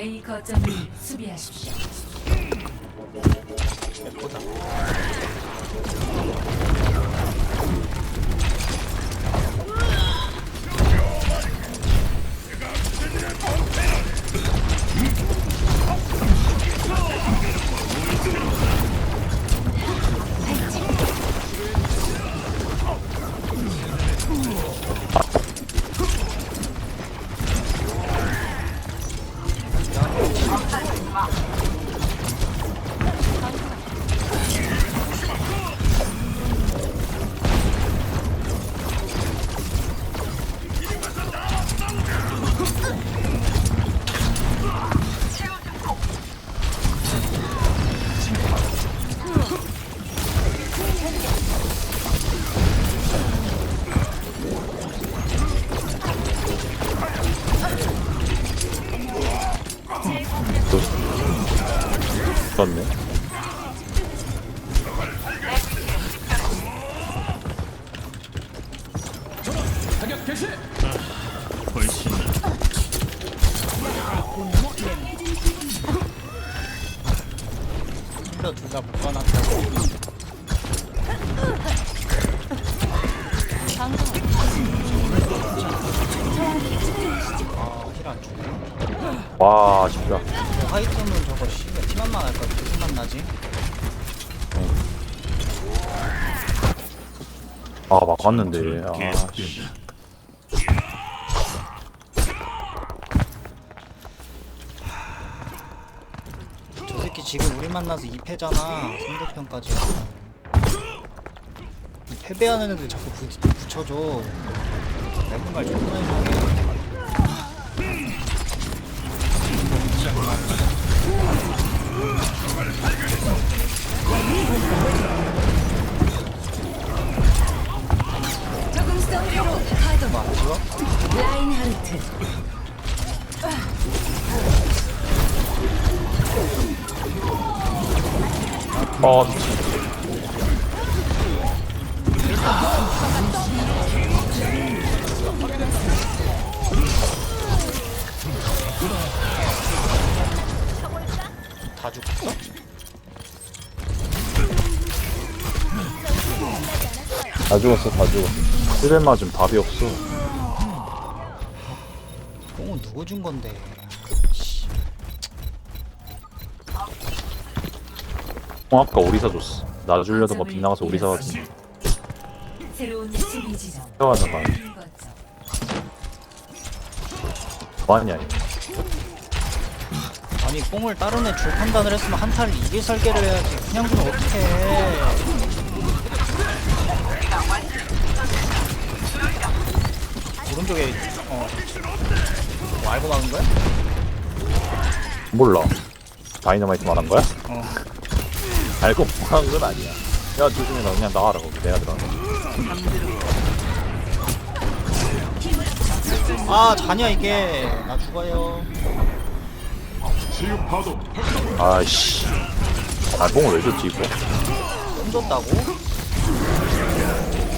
A 거점을 수비하십시오. 주네. 와, 아쉽다. 저 화이트는 저거 씨발 티만 만할 거야. 무슨 맛 나지? 아, 막았는데. 아, 씨. 계속된다. 저 새끼 지금 우리 만나서 2패잖아. 상대편까지. 이 패배하는 애들 자꾸 부, 붙여줘. 내가 말 존나 이상해. 라인하르트. 아, 미친. 다 죽었어? 다 죽었어, 다 죽었어. 1벤 맞으면 답이 없어. 뽕은 누구 준 건데? 어, 아까 오리사 줬어. 나 주려던 거 빗나가서 오리사 같은 새로운 수비 지점. 거 하다가 거점. 뭐하냐, 이거. 아니 뽕을 다른 애 줄 판단을 했으면 한타를 이길 설계를 해야지 그냥 주면 어떡해 오른쪽에 어뭐 알고 막은 거야? 몰라. 다이너마이트 말한 거야? 어 알고 말한 건 아니야. 야, 조심해, 나 그냥 나가라, 거기 내가 들어가. 아 자냐 이게 나 죽어요 아이씨. 아, 봉을 왜 줬지, 이거? 뽕 줬다고?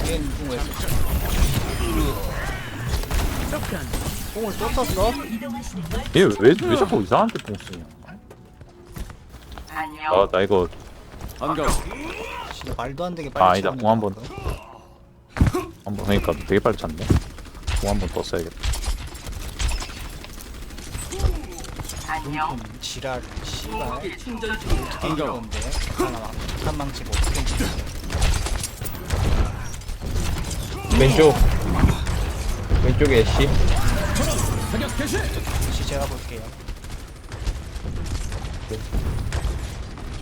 얘 뽕을 왜 썼지? 뽕을 또 썼어? 얘 왜, 왜 자꾸 이상한 데봉 쓰냐? 나, 나 이거, 진짜 말도 안 되게 빨리 아, 아니다. 채우네, 공한 번. 한번 그러니까 되게 빨리 찼네. 공 한 번 더 써야겠다. 좀 지랄 씨발 어떻게 이건데 하나 착한 망치 뭐 어떻게? 왼쪽 왼쪽에 애쉬 다시 제가 볼게요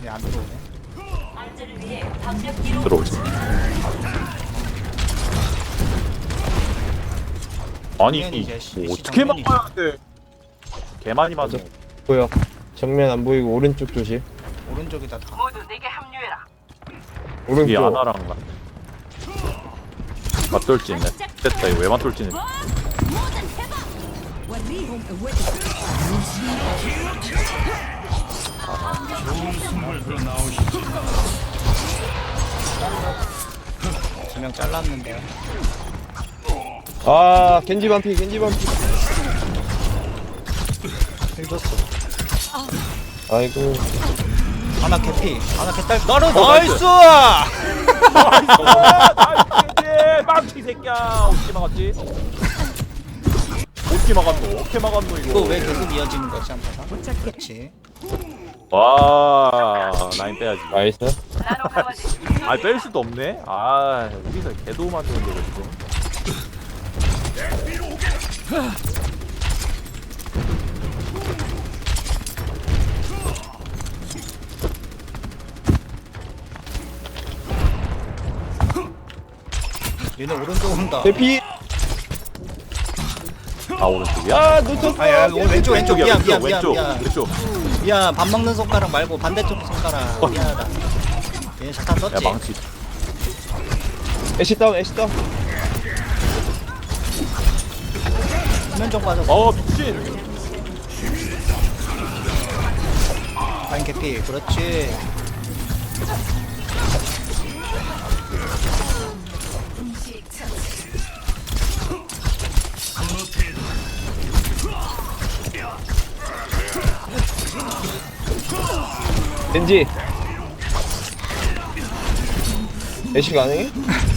왜안 들어오네 들어오지. 아니, 이제 시- 뭐시 어떻게 막아야 돼? 개 많이 맞아. 보여 정면 안 보이고 오른쪽 조심 오른쪽에다 다 이게 오른쪽 아나랑 같네. 맞돌진네. 됐다, 이거 왜 맞돌진해? 두 명 잘랐는데 아 겐지 반피 겐지 반피 힐 줬어 아이고 하나 개피 하나 개딸 어, 나이스. 나이스 나이스 망치 새끼야 어떻게 막았지? 어떻게 막았노? 어떻게 막았노 이거? 이거 왜 계속 이어지는 거지 한타가 그렇지. 와 라인 빼야지. 나이스. 아 뺄 수도 없네? 아 여기서 개도 만드는 거거든 얘네 오른쪽 온다. 대피 아 오른쪽이야? 아 놓쳤어. 아야 왼쪽 왼쪽 미안 왼쪽 미안 미안 왼쪽. 미안 왼쪽. 미안. 밥 먹는 손가락 말고 반대쪽 손가락. 미안하다. 얘 잠깐 야 썼지? 망치. 애쉬 다운 애쉬 다운. 수면종 빠졌어. 어 미친. 라인 개피 그렇지 겐지. 애쉬 가능해?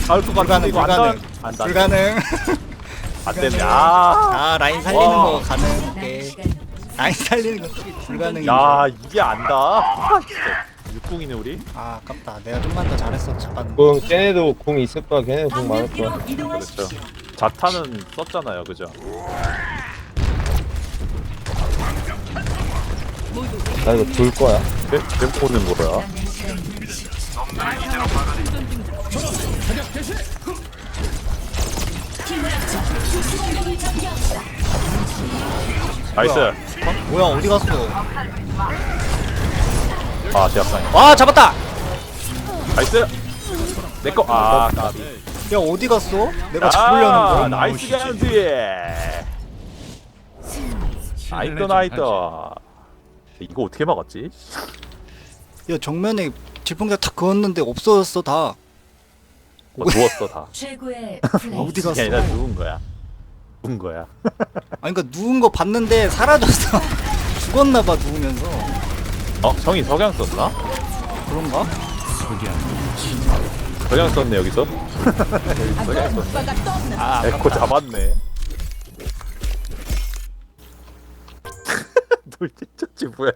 잘것 같은데 불가능 이거 안 불가능. 닿- 안 닿- 불가능. 안 됐네. 아. 아 라인 살리는 와. 거 가능 남은 오케이 시간 라인 살리는 거 불가능이 야 이게 안다 아, 진짜. 육궁이네 우리. 아 아깝다. 내가 좀만 더 잘했어 잡았는데. 공 쟤네도 공 있을 거야. 걔네도 공 많을 거야. 이동하십시오. 그렇죠. 자탄은 썼잖아요 그죠? 나 이거 돌 거야 뱀포는 뭐야? 남은 시간 60초. 나이스. 뭐야? 어디 갔어? 아 제압상이 와 잡았다! 나이스. 내꺼 아 까비. 야 어디 갔어? 내가 아 잡으려는 거 나이스 겐지. 나이트 나이트. 이거 어떻게 막았지? 야 정면에 질풍대 탁 그었는데 없어졌어 다. 어, 누웠어 다. 최고의 어디 플레이. 갔어? 아니라 누운 거야. 누운 거야. 아니 그니까 누운 거 봤는데 사라졌어. 죽었나봐 누우면서. 어? 형이 석양 썼나? 그런가? 석양 썼네 여기서. 여기 석양 썼네. 아 에코 잡았네. 돌진쳤지 뭐야